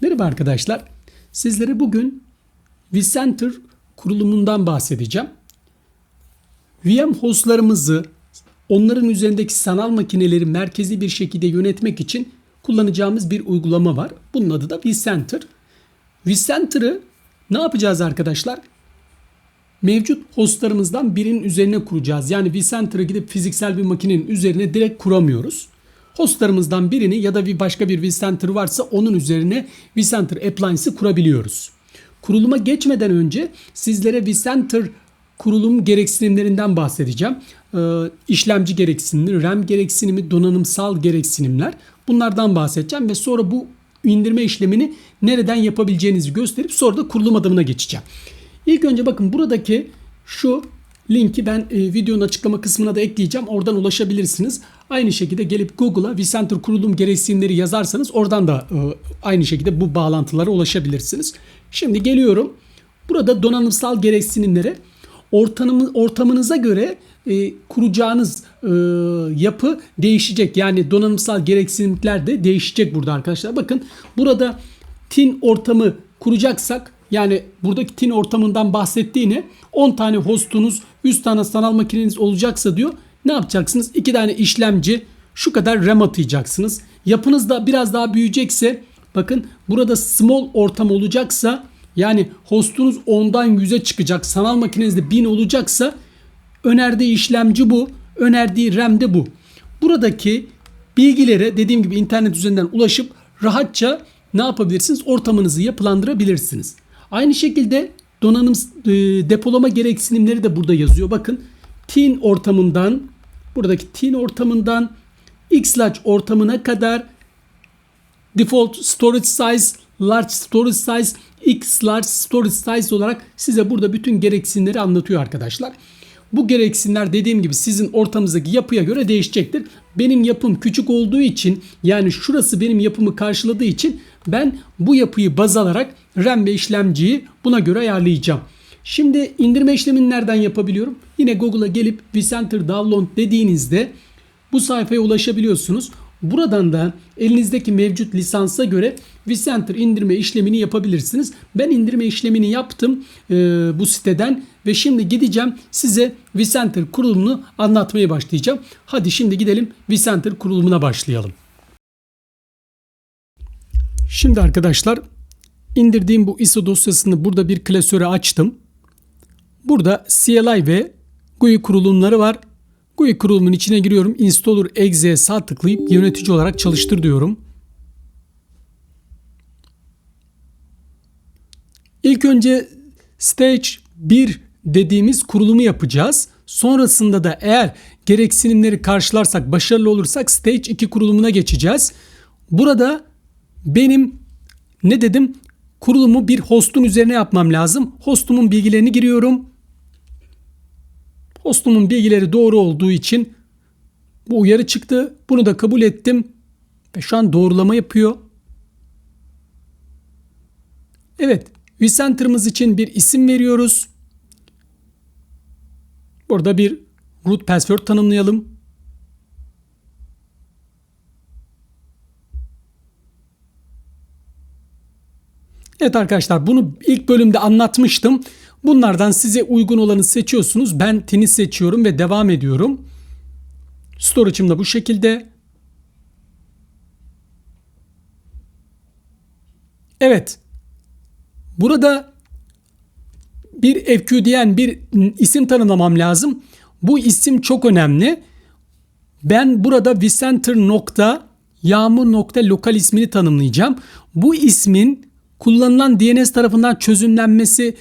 Merhaba arkadaşlar. Sizlere bugün vCenter kurulumundan bahsedeceğim. VM hostlarımızı onların üzerindeki sanal makineleri merkezi bir şekilde yönetmek için kullanacağımız bir uygulama var. Bunun adı da vCenter. vCenter'ı ne yapacağız arkadaşlar? Mevcut hostlarımızdan birinin üzerine kuracağız. Yani vCenter'ı gidip fiziksel bir makinenin üzerine direkt kuramıyoruz hostlarımızdan birini ya da bir başka bir vCenter varsa onun üzerine vCenter appliance'ı kurabiliyoruz. Kuruluma geçmeden önce sizlere vCenter kurulum gereksinimlerinden bahsedeceğim. Ee, işlemci gereksinimi, RAM gereksinimi, donanımsal gereksinimler bunlardan bahsedeceğim ve sonra bu indirme işlemini nereden yapabileceğinizi gösterip sonra da kurulum adımına geçeceğim. İlk önce bakın buradaki şu linki ben e, videonun açıklama kısmına da ekleyeceğim. Oradan ulaşabilirsiniz. Aynı şekilde gelip Google'a vCenter kurulum gereksinimleri yazarsanız oradan da e, aynı şekilde bu bağlantılara ulaşabilirsiniz. Şimdi geliyorum. Burada donanımsal gereksinimlere ortamı, ortamınıza göre e, kuracağınız e, yapı değişecek. Yani donanımsal gereksinimler de değişecek burada arkadaşlar. Bakın burada tin ortamı kuracaksak yani buradaki tin ortamından bahsettiğini 10 tane hostunuz 100 tane sanal makineniz olacaksa diyor. Ne yapacaksınız? 2 tane işlemci şu kadar RAM atayacaksınız. Yapınız da biraz daha büyüyecekse bakın burada small ortam olacaksa yani hostunuz 10'dan 100'e çıkacak. Sanal makinenizde 1000 olacaksa önerdiği işlemci bu. Önerdiği RAM de bu. Buradaki bilgilere dediğim gibi internet üzerinden ulaşıp rahatça ne yapabilirsiniz? Ortamınızı yapılandırabilirsiniz. Aynı şekilde donanım e, depolama gereksinimleri de burada yazıyor. Bakın tin ortamından buradaki tin ortamından XLarge ortamına kadar default storage size, large storage size, X large storage size olarak size burada bütün gereksinimleri anlatıyor arkadaşlar. Bu gereksinimler dediğim gibi sizin ortamınızdaki yapıya göre değişecektir. Benim yapım küçük olduğu için yani şurası benim yapımı karşıladığı için ben bu yapıyı baz alarak RAM ve işlemciyi buna göre ayarlayacağım. Şimdi indirme işlemini nereden yapabiliyorum? Yine Google'a gelip vCenter Download dediğinizde bu sayfaya ulaşabiliyorsunuz. Buradan da elinizdeki mevcut lisansa göre vCenter indirme işlemini yapabilirsiniz. Ben indirme işlemini yaptım e, bu siteden ve şimdi gideceğim size vCenter kurulumunu anlatmaya başlayacağım. Hadi şimdi gidelim vCenter kurulumuna başlayalım. Şimdi arkadaşlar indirdiğim bu ISO dosyasını burada bir klasöre açtım. Burada CLI ve GUI kurulumları var. GUI kurulumun içine giriyorum. Installer exe'ye sağ tıklayıp yönetici olarak çalıştır diyorum. İlk önce stage 1 dediğimiz kurulumu yapacağız. Sonrasında da eğer gereksinimleri karşılarsak, başarılı olursak stage 2 kurulumuna geçeceğiz. Burada benim ne dedim? Kurulumu bir hostun üzerine yapmam lazım. Hostumun bilgilerini giriyorum. Hostumun bilgileri doğru olduğu için bu uyarı çıktı. Bunu da kabul ettim. Ve şu an doğrulama yapıyor. Evet. vCenter'ımız için bir isim veriyoruz. Burada bir root password tanımlayalım. Evet arkadaşlar bunu ilk bölümde anlatmıştım. Bunlardan size uygun olanı seçiyorsunuz. Ben tini seçiyorum ve devam ediyorum. Storage'ım da bu şekilde. Evet. Burada bir FQDN bir isim tanımlamam lazım. Bu isim çok önemli. Ben burada vCenter nokta yağmur nokta lokal ismini tanımlayacağım. Bu ismin kullanılan DNS tarafından çözümlenmesi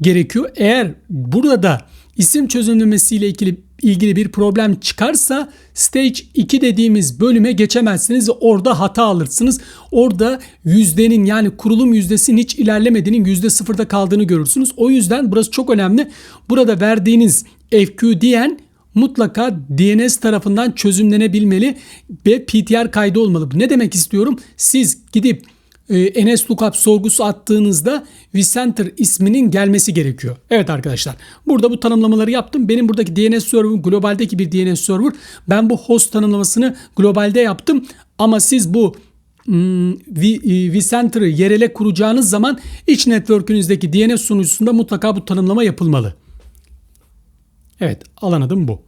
gerekiyor. Eğer burada isim çözümlemesiyle ilgili ilgili bir problem çıkarsa stage 2 dediğimiz bölüme geçemezsiniz ve orada hata alırsınız. Orada yüzdenin yani kurulum yüzdesinin hiç ilerlemediğinin yüzde sıfırda kaldığını görürsünüz. O yüzden burası çok önemli. Burada verdiğiniz FQDN mutlaka DNS tarafından çözümlenebilmeli ve PTR kaydı olmalı. Ne demek istiyorum? Siz gidip e, NSLOOKUP sorgusu attığınızda vCenter isminin gelmesi gerekiyor. Evet arkadaşlar burada bu tanımlamaları yaptım. Benim buradaki DNS server globaldeki bir DNS server. Ben bu host tanımlamasını globalde yaptım ama siz bu hmm, V- e, vCenter'ı yerele kuracağınız zaman iç network'ünüzdeki DNS sunucusunda mutlaka bu tanımlama yapılmalı. Evet, alan adım bu.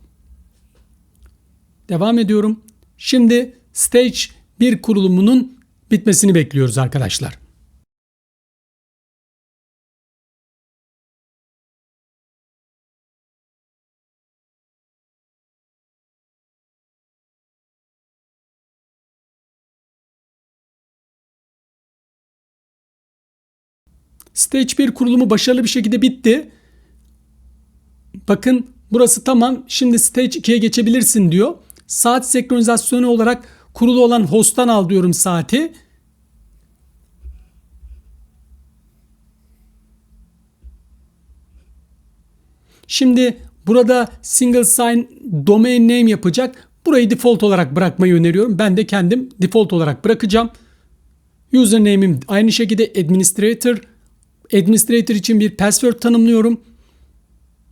Devam ediyorum. Şimdi Stage 1 kurulumunun bitmesini bekliyoruz arkadaşlar. Stage 1 kurulumu başarılı bir şekilde bitti. Bakın burası tamam. Şimdi Stage 2'ye geçebilirsin diyor. Saat senkronizasyonu olarak kurulu olan host'tan al diyorum saati. Şimdi burada single sign domain name yapacak. Burayı default olarak bırakmayı öneriyorum. Ben de kendim default olarak bırakacağım. Username'im aynı şekilde administrator. Administrator için bir password tanımlıyorum.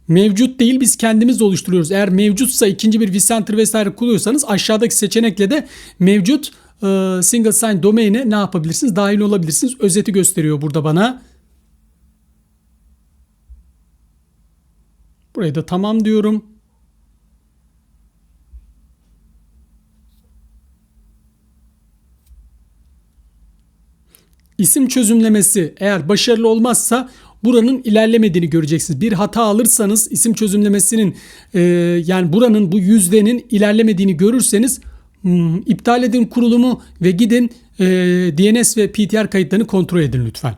Mevcut değil biz kendimiz oluşturuyoruz. Eğer mevcutsa ikinci bir vCenter vesaire kuruyorsanız aşağıdaki seçenekle de mevcut e, single sign domain'e ne yapabilirsiniz? Dahil olabilirsiniz. Özeti gösteriyor burada bana. Burayı da tamam diyorum. İsim çözümlemesi eğer başarılı olmazsa buranın ilerlemediğini göreceksiniz. Bir hata alırsanız isim çözümlemesinin e, yani buranın bu yüzdenin ilerlemediğini görürseniz hmm, iptal edin kurulumu ve gidin e, DNS ve PTR kayıtlarını kontrol edin lütfen.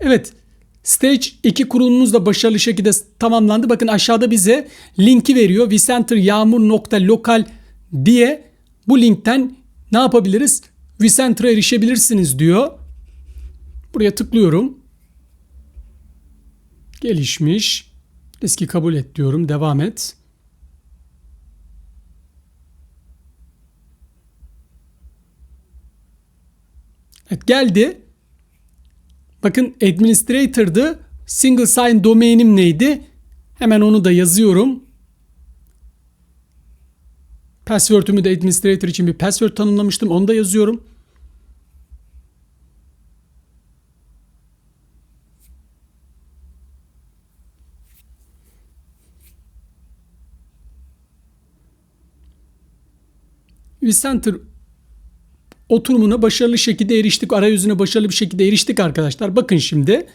Evet. Stage 2 kurulumumuz da başarılı şekilde tamamlandı. Bakın aşağıda bize linki veriyor. vCenter yağmur.lokal diye bu linkten ne yapabiliriz? vCenter'a erişebilirsiniz diyor. Buraya tıklıyorum. Gelişmiş. Riski kabul et diyorum. Devam et. Evet geldi. Bakın administrator'dı. Single sign domainim neydi? Hemen onu da yazıyorum. Password'ümü de administrator için bir password tanımlamıştım. Onu da yazıyorum. vCenter oturumuna başarılı şekilde eriştik. Arayüzüne başarılı bir şekilde eriştik arkadaşlar. Bakın şimdi.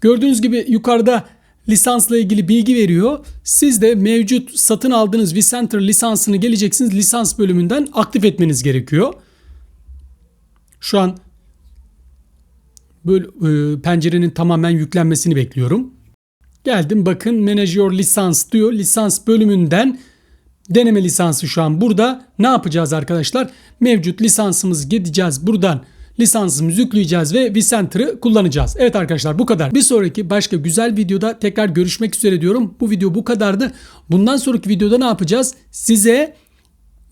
Gördüğünüz gibi yukarıda lisansla ilgili bilgi veriyor. Siz de mevcut satın aldığınız vCenter lisansını geleceksiniz. Lisans bölümünden aktif etmeniz gerekiyor. Şu an böyle e, pencerenin tamamen yüklenmesini bekliyorum. Geldim bakın Manage Your Lisans diyor. Lisans bölümünden deneme lisansı şu an burada. Ne yapacağız arkadaşlar? Mevcut lisansımız gideceğiz buradan lisansımızı yükleyeceğiz ve vCenter'ı kullanacağız. Evet arkadaşlar bu kadar. Bir sonraki başka güzel videoda tekrar görüşmek üzere diyorum. Bu video bu kadardı. Bundan sonraki videoda ne yapacağız? Size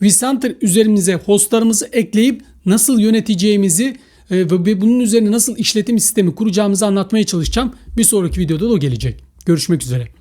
vCenter üzerimize hostlarımızı ekleyip nasıl yöneteceğimizi e, ve bunun üzerine nasıl işletim sistemi kuracağımızı anlatmaya çalışacağım. Bir sonraki videoda da o gelecek. Görüşmek üzere.